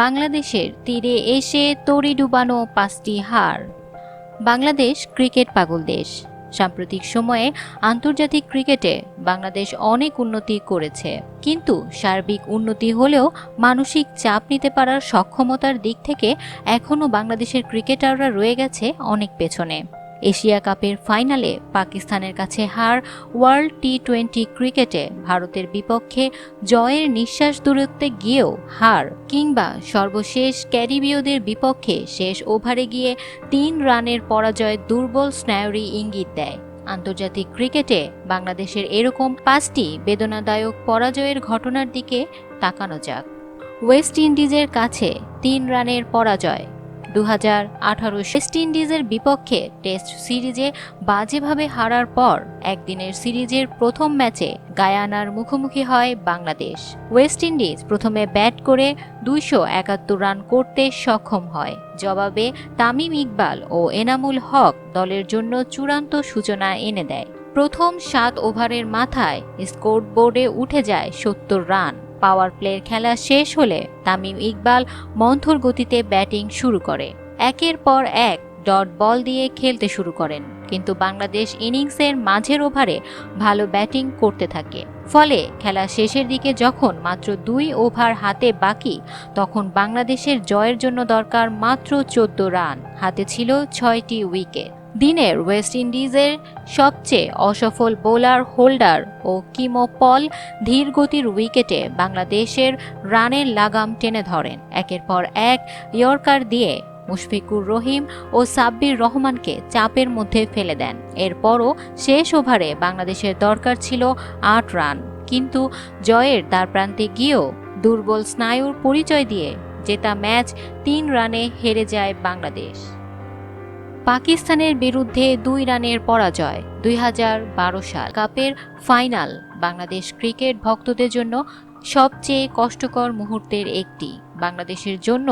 বাংলাদেশের তীরে এসে তরি ডুবানো পাঁচটি হার। বাংলাদেশ ক্রিকেট পাগল দেশ। সাম্প্রতিক সময়ে আন্তর্জাতিক ক্রিকেটে বাংলাদেশ অনেক উন্নতি করেছে। কিন্তু সার্বিক উন্নতি হলেও মানসিক চাপ নিতে পারার সক্ষমতার দিক থেকে এখনও বাংলাদেশের ক্রিকেটাররা রয়ে গেছে অনেক পেছনে। এশিয়া কাপের ফাইনালে পাকিস্তানের কাছে হার ওয়ার্ল্ড টি টোয়েন্টি ক্রিকেটে ভারতের বিপক্ষে জয়ের নিঃশ্বাস দূরত্বে গিয়েও হার কিংবা সর্বশেষ ক্যারিবীয়দের বিপক্ষে শেষ ওভারে গিয়ে তিন রানের পরাজয় দুর্বল স্নায়ুরি ইঙ্গিত দেয়। আন্তর্জাতিক ক্রিকেটে বাংলাদেশের এরকম পাঁচটি বেদনাদায়ক পরাজয়ের ঘটনার দিকে তাকানো যাক। ওয়েস্ট ইন্ডিজের কাছে তিন রানের পরাজয় দু আঠারো ওয়েস্ট ইন্ডিজের বিপক্ষে টেস্ট সিরিজে বাজেভাবে হারার পর একদিনের সিরিজের প্রথম ম্যাচে গায়ানার মুখোমুখি হয় বাংলাদেশ। ওয়েস্ট ইন্ডিজ প্রথমে ব্যাট করে দুইশো একাত্তর রান করতে সক্ষম হয়। জবাবে তামিম ইকবাল ও এনামুল হক দলের জন্য চূড়ান্ত সূচনা এনে দেয়। প্রথম সাত ওভারের মাথায় স্কোর বোর্ডে উঠে যায় সত্তর রান। পাওয়ার প্লের খেলা শেষ হলে তামিম ইকবাল মন্থর গতিতে ব্যাটিং শুরু করে। একের পর এক ডট বল দিয়ে খেলতে শুরু করেন। কিন্তু বাংলাদেশ ইনিংসের মাঝের ওভারে ভালো ব্যাটিং করতে থাকে। ফলে খেলা শেষের দিকে যখন মাত্র দুই ওভার হাতে বাকি, তখন বাংলাদেশের জয়ের জন্য দরকার মাত্র চোদ্দ রান। হাতে ছিল ছয়টি উইকেট। দিনের ওয়েস্ট ইন্ডিজের সবচেয়ে অসফল বোলার হোল্ডার ও কিমো পল ধীর গতির উইকেটে বাংলাদেশের রানের লাগাম টেনে ধরেন। একের পর এক ইয়র্কার দিয়ে মুশফিকুর রহিম ও সাব্বির রহমানকে চাপের মধ্যে ফেলে দেন। এরপরও শেষ ওভারে বাংলাদেশের দরকার ছিল আট রান। কিন্তু জয়ের দ্বার প্রান্তে গিয়েও দুর্বল স্নায়ুর পরিচয় দিয়ে জেতা ম্যাচ তিন রানে হেরে যায় বাংলাদেশ। পাকিস্তানের বিরুদ্ধে দুই রানের পরাজয়, দুই হাজার বারো সাল কাপের ফাইনাল বাংলাদেশ ক্রিকেট ভক্তদের জন্য সবচেয়ে কষ্টকর মুহূর্তের একটি। বাংলাদেশের জন্য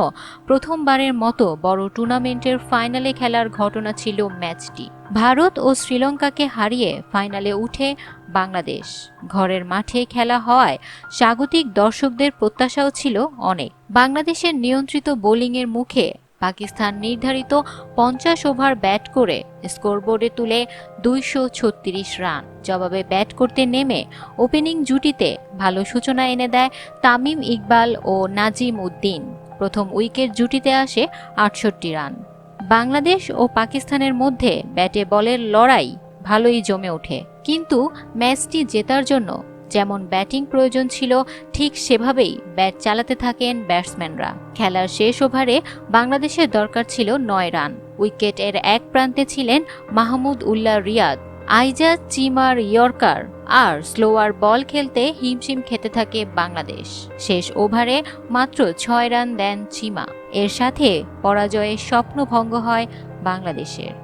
প্রথমবারের মতো বড় টুর্নামেন্টের ফাইনালে খেলার ঘটনা ছিল ম্যাচটি। ভারত ও শ্রীলঙ্কাকে হারিয়ে ফাইনালে উঠে বাংলাদেশ। ঘরের মাঠে খেলা হওয়ায় স্বাগতিক দর্শকদের প্রত্যাশাও ছিল অনেক। বাংলাদেশের নিয়ন্ত্রিত বোলিংয়ের মুখে পাকিস্তান নির্ধারিত পঞ্চাশ ওভার ব্যাট করে স্কোরবোর্ডে তুলে দুইশো ছত্রিশ রান। জবাবে ব্যাট করতে নেমে ওপেনিং জুটিতে ভালো সূচনা এনে দেয় তামিম ইকবাল ও নাজিম উদ্দিন। প্রথম উইকেট জুটিতে আসে আটষট্টি রান। বাংলাদেশ ও পাকিস্তানের মধ্যে ব্যাটে বলের লড়াই ভালোই জমে ওঠে। কিন্তু ম্যাচটি জেতার জন্য যেমন ব্যাটিং প্রয়োজন ছিল, ঠিক সেভাবেই ব্যাট চালাতে থাকেন ব্যাটসম্যানরা। খেলার শেষ ওভারে বাংলাদেশের দরকার ছিল নয় রান। উইকেট এর এক প্রান্তে ছিলেন মাহমুদ উল্লাহ রিয়াদ, আইজা চিমার ইয়র্কার আর স্লোয়ার বল খেলতে হিমশিম খেতে থাকে বাংলাদেশ। শেষ ওভারে মাত্র ছয় রান দেন চিমা। এর সাথে পরাজয়ের স্বপ্নভঙ্গ হয় বাংলাদেশের।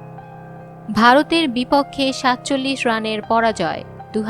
ভারতের বিপক্ষে সাতচল্লিশ রানের পরাজয়। দু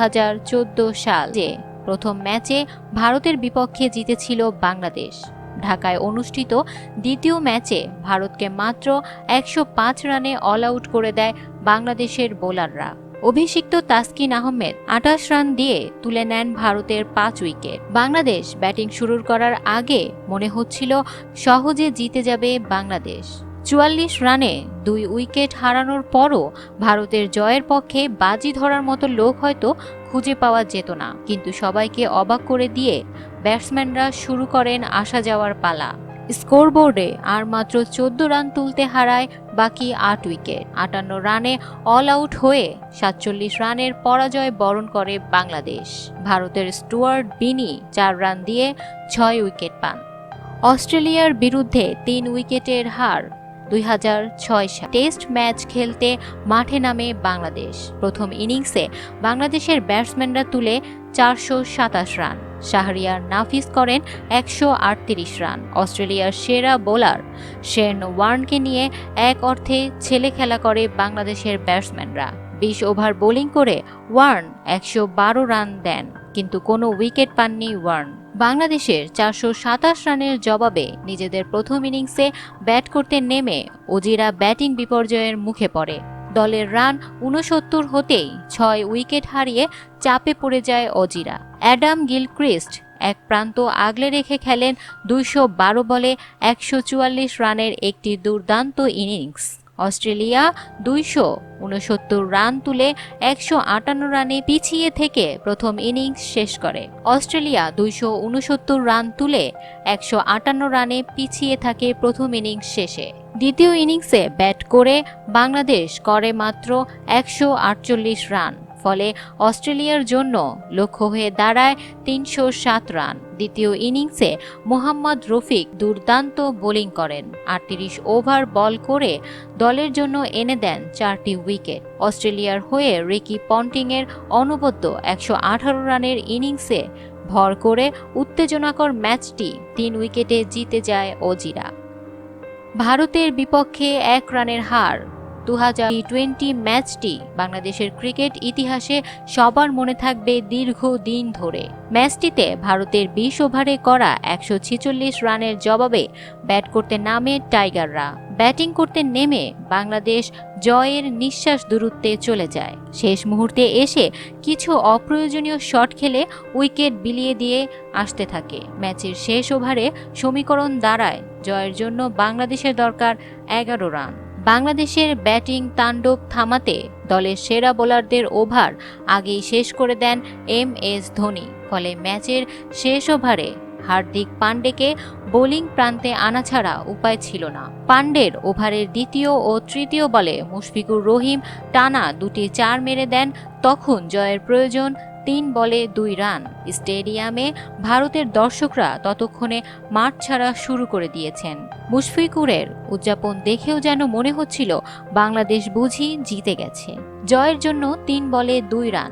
সাল যে প্রথম ম্যাচে ভারতের বিপক্ষে জিতেছিল বাংলাদেশ। ঢাকায় অনুষ্ঠিত দ্বিতীয় ম্যাচে ভারতকে মাত্র একশো পাঁচ রানে অল আউট করে দেয় বাংলাদেশের বোলাররা। অভিষিক্ত তাসকিন আহমেদ আঠাশ রান দিয়ে তুলে নেন ভারতের পাঁচ উইকেট। বাংলাদেশ ব্যাটিং শুরু করার আগে মনে হচ্ছিল সহজে জিতে যাবে বাংলাদেশ। চুয়াল্লিশ রানে দুই উইকেট হারানোর পরও ভারতের জয়ের পক্ষে বাজি ধরার মতো লোক হয়তো খুঁজে পাওয়া যেত না। কিন্তু সবাইকে অবাক করে দিয়ে ব্যাটসম্যানরা শুরু করেন আসা যাওয়ার পালা। স্কোরবোর্ডে আর মাত্র চোদ্দ রান তুলতে হারায় বাকি আট উইকেট। আটান্ন রানে অল আউট হয়ে সাতচল্লিশ রানের পরাজয় বরণ করে বাংলাদেশ। ভারতের স্টুয়ার্ট বিনি চার রান দিয়ে ছয় উইকেট পান। অস্ট্রেলিয়ার বিরুদ্ধে তিন উইকেটের হার দুই সাল। টেস্ট ম্যাচ খেলতে মাঠে নামে বাংলাদেশ। প্রথম ইনিংসে বাংলাদেশের ব্যাটসম্যানরা তুলে চারশো সাতাশ রান। শাহরিয়ার নাফিস করেন একশো আটত্রিশ রান। অস্ট্রেলিয়ার সেরা বোলার শেন ওয়ার্নকে নিয়ে এক অর্থে ছেলে খেলা করে বাংলাদেশের ব্যাটসম্যানরা। বিশ ওভার বোলিং করে ওয়ার্ন একশো বারো রান দেন। কিন্তু কোনো উইকেট পাননি ওয়ার্ন। বাংলাদেশের চারশো সাতাশ রানের জবাবে নিজেদের প্রথম ইনিংসে ব্যাট করতে নেমে অজিরা ব্যাটিং বিপর্যয়ের মুখে পড়ে। দলের রান উনসত্তর হতেই ছয় উইকেট হারিয়ে চাপে পড়ে যায় অজিরা অ্যাডাম গিলক্রিস্ট এক প্রান্ত আগলে রেখে খেলেন দুইশো বারো বলে একশো চুয়াল্লিশ রানের একটি দুর্দান্ত ইনিংস। অস্ট্রেলিয়া দুইশো উনসত্তর রান তুলে একশো আটান্ন রানে পিছিয়ে থেকে প্রথম ইনিংস শেষ করে। অস্ট্রেলিয়া দুইশো উনসত্তর রান তুলে একশো আটান্ন রানে পিছিয়ে থাকে প্রথম ইনিংস শেষে। দ্বিতীয় ইনিংসে ব্যাট করে বাংলাদেশ করে মাত্র একশো আটচল্লিশ রান। ফলে অস্ট্রেলিয়ার জন্য লক্ষ্য হয়ে দাঁড়ায় তিনশো সাত রান। দ্বিতীয় ইনিংসে মোহাম্মদ রফিক দুর্দান্ত বোলিং করেন। আটত্রিশ ওভার বল করে দলের জন্য এনে দেন চারটি উইকেট। অস্ট্রেলিয়ার হয়ে রিকি পন্টিংয়ের অনবদ্য একশো আঠারো রানের ইনিংসে ভর করে উত্তেজনাকর ম্যাচটি তিন উইকেটে জিতে যায় অজিরা। ভারতের বিপক্ষে এক রানের হার দু হাজার টোয়েন্টি ম্যাচটি বাংলাদেশের ক্রিকেট ইতিহাসে সবার মনে থাকবে দীর্ঘদিন ধরে। ম্যাচটিতে ভারতের বিশ ওভারে করা একশো ছেচল্লিশ রানের জবাবে ব্যাট করতে নামে টাইগাররা। ব্যাটিং করতে নেমে বাংলাদেশ জয়ের নিঃশ্বাস দূরত্বে চলে যায়। শেষ মুহূর্তে এসে কিছু অপ্রয়োজনীয় শট খেলে উইকেট বিলিয়ে দিয়ে আসতে থাকে। ম্যাচের শেষ ওভারে সমীকরণ দাঁড়ায়। জয়ের জন্য বাংলাদেশের দরকার এগারো রান। বাংলাদেশের ব্যাটিং তাণ্ডব থামাতে দলের সেরা বোলারদের ওভার আগেই শেষ করে দেন এম এস ধোনি। ফলে ম্যাচের শেষ ওভারে হার্দিক পান্ডেকে বোলিং প্রান্তে আনা ছাড়া উপায় ছিল না। পান্ডের ওভারের দ্বিতীয় ও তৃতীয় বলে মুশফিকুর রহিম টানা দুটি চার মেরে দেন, তখন জয়ের প্রয়োজন তিন বলে দুই রান। স্টেডিয়ামে ভারতের দর্শকরা ততক্ষণে মাঠ ছাড়া শুরু করে দিয়েছেন। মুশফিকুরের উদযাপন দেখেও যেন মনে হচ্ছিল, বাংলাদেশ বুঝি জিতে গেছে। জয়ের জন্য তিন বলে দুই রান।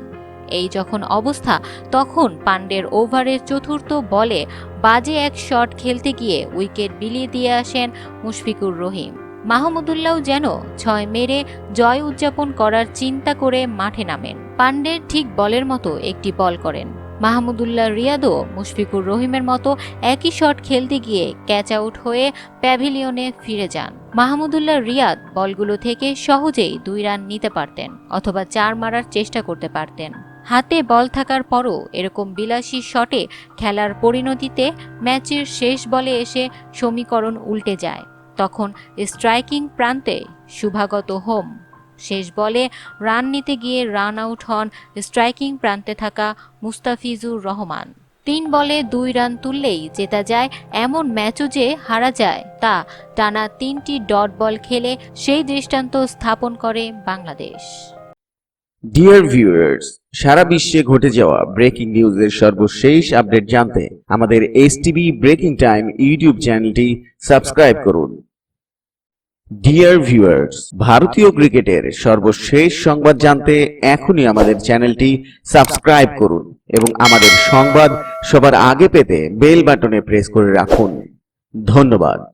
এই যখন অবস্থা, তখন পান্ডের ওভারের চতুর্থ বলে বাজে এক শট খেলতে গিয়ে উইকেট বিলিয়ে দিয়ে আসেন মুশফিকুর রহিম। মাহমুদুল্লাহ যেন ছয় মেরে জয় উদযাপন করার চিন্তা করে মাঠে নামেন। পান্ডের ঠিক বলের মতো একটি বল করেন। মাহমুদুল্লাহ রিয়াদও মুশফিকুর রহিমের মতো একই শট খেলতে গিয়ে ক্যাচ আউট হয়ে প্যাভিলিয়নে ফিরে যান। মাহমুদুল্লাহ রিয়াদ বলগুলো থেকে সহজেই দুই রান নিতে পারতেন অথবা চার মারার চেষ্টা করতে পারতেন। হাতে বল থাকার পরও এরকম বিলাসী শটে খেলার পরিণতিতে ম্যাচের শেষ বলে এসে সমীকরণ উল্টে যায়। তখন স্ট্রাইকিং প্রান্তে শুভাগত হোম। শেষ বলে রান নিতে গিয়ে রান আউট হন স্ট্রাইকিং প্রান্তে থাকা মুস্তাফিজুর রহমান। তিন বলে দুই রান তুললেই জেতা যায় এমন ম্যাচও যে হারা যায় তা টানা তিনটি ডট বল খেলে সেই দৃষ্টান্ত স্থাপন করে বাংলাদেশ। ডিয়ার ভিউয়ার্স সারা বিশ্বে ঘটে যাওয়া ব্রেকিং নিউজের সর্বশেষ আপডেট জানতে আমাদের এস ব্রেকিং টাইম ইউটিউব চ্যানেলটি সাবস্ক্রাইব করুন। ডিয়ার ভিউয়ার্স ভারতীয় ক্রিকেটের সর্বশেষ সংবাদ জানতে এখনই আমাদের চ্যানেলটি সাবস্ক্রাইব করুন এবং আমাদের সংবাদ সবার আগে পেতে বেল বাটনে প্রেস করে রাখুন। ধন্যবাদ।